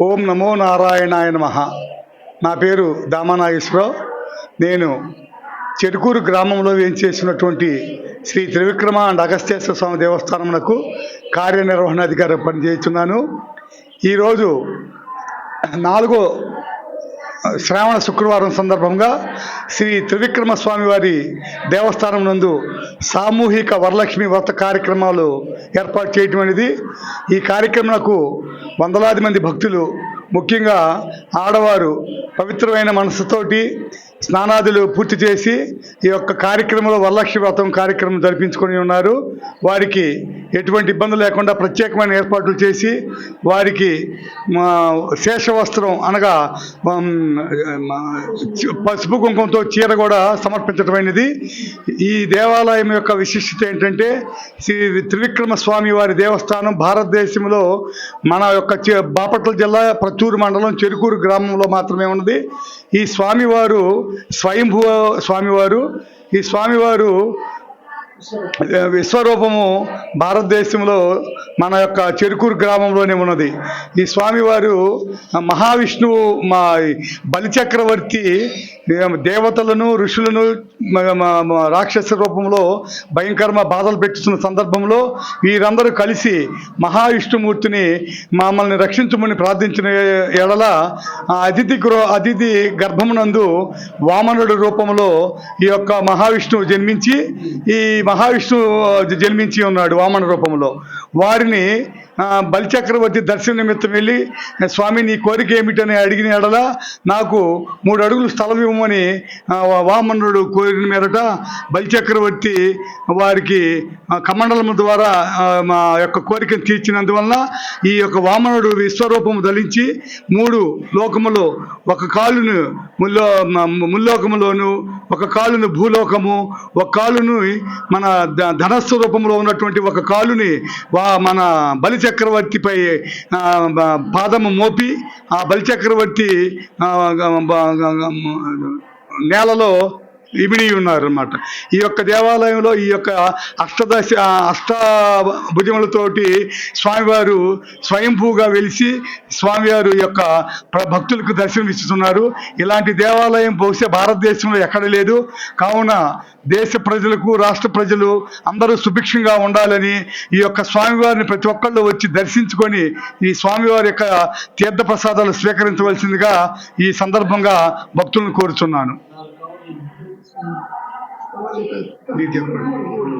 ఓం నమో నారాయణాయ నమ. నా పేరు దామానాగేశ్వరరావు. నేను చెరుకూరు గ్రామంలో వేయించేసినటువంటి శ్రీ త్రివిక్రమ అండ్ అగస్త్యేశ్వర స్వామి దేవస్థానమునకు కార్యనిర్వహణాధికారి పనిచేస్తున్నాను. ఈరోజు నాలుగో శ్రావణ శుక్రవారం సందర్భంగా శ్రీ త్రివిక్రమ స్వామి వారి దేవస్థానం నందు సామూహిక వరలక్ష్మి వ్రత కార్యక్రమాలు ఏర్పాటు చేయటం అనేది ఈ కార్యక్రమాలకు వందలాది మంది భక్తులు ముఖ్యంగా ఆడవారు పవిత్రమైన మనసుతోటి స్నానాదులు పూర్తి చేసి ఈ యొక్క కార్యక్రమంలో వరలక్ష్మి వ్రతం కార్యక్రమం జరిపించుకొని ఉన్నారు. వారికి ఎటువంటి ఇబ్బంది లేకుండా ప్రత్యేకమైన ఏర్పాట్లు చేసి వారికి మా శేష వస్త్రం అనగా పసుపు కుంకుమతో చీర కూడా సమర్పించటమైనది. ఈ దేవాలయం యొక్క విశిష్టత ఏంటంటే శ్రీ త్రివిక్రమ స్వామి వారి దేవస్థానం భారతదేశంలో మన యొక్క బాపట్ల జిల్లా ప్రచూరు మండలం చెరుకూరు గ్రామంలో మాత్రమే ఉన్నది. ఈ స్వామివారు స్వయంభూ స్వామివారు. ఈ స్వామివారు విశ్వరూపము భారతదేశంలో మన యొక్క చెరుకూరు గ్రామంలోనే ఉన్నది. ఈ స్వామివారు మహావిష్ణువు మా బలిచక్రవర్తి దేవతలను ఋషులను రాక్షస రూపంలో భయంకరమ బాధలు పెట్టుతున్న సందర్భంలో వీరందరూ కలిసి మహావిష్ణుమూర్తిని మమ్మల్ని రక్షించమని ప్రార్థించిన ఎడల ఆ అతిథి గృహ అతిథి గర్భమునందు వామనుడి రూపంలో ఈ యొక్క మహావిష్ణువు జన్మించి ఈ మహావిష్ణువు జన్మించి ఉన్నాడు వామన రూపంలో. వారిని బలిచక్రవర్తి దర్శన నిమిత్తం వెళ్ళి స్వామి నీ కోరిక ఏమిటని అడిగిన ఎడల నాకు మూడు అడుగులు స్థలం ఇవ్వమని వామనుడు కోరిన మేరట బలిచక్రవర్తి వారికి కమండలం ద్వారా మా యొక్క కోరికను తీర్చినందువలన ఈ యొక్క వామనుడు విశ్వరూపము ధరించి మూడు లోకములో ఒక కాలును ముల్లో ముల్లోకములోను ఒక కాలును భూలోకము ఒక కాలును మన ధనస్వ ధనస్సు రూపంలో ఉన్నటువంటి ఒక కాలుని వా మన బలి చక్రవర్తిపై పాదము మోపి ఆ బలి చక్రవర్తి నేలలో ఇమిడి ఉన్నారు అన్నమాట ఈ యొక్క దేవాలయంలో ఈ యొక్క అష్టదశ అష్ట భుజములతోటి స్వామివారు స్వయంభూగా వెలిసి స్వామివారు యొక్క భక్తులకు దర్శనం ఇస్తున్నారు ఇలాంటి దేవాలయం బహుశా భారతదేశంలో ఎక్కడ లేదు. కావున దేశ ప్రజలకు రాష్ట్ర ప్రజలు అందరూ సుభిక్షంగా ఉండాలని ఈ యొక్క స్వామివారిని ప్రతి ఒక్కళ్ళు వచ్చి దర్శించుకొని ఈ స్వామివారి యొక్క తీర్థ ప్రసాదాలు స్వీకరించవలసిందిగా ఈ సందర్భంగా భక్తులను కోరుచున్నాను. Lydia Park.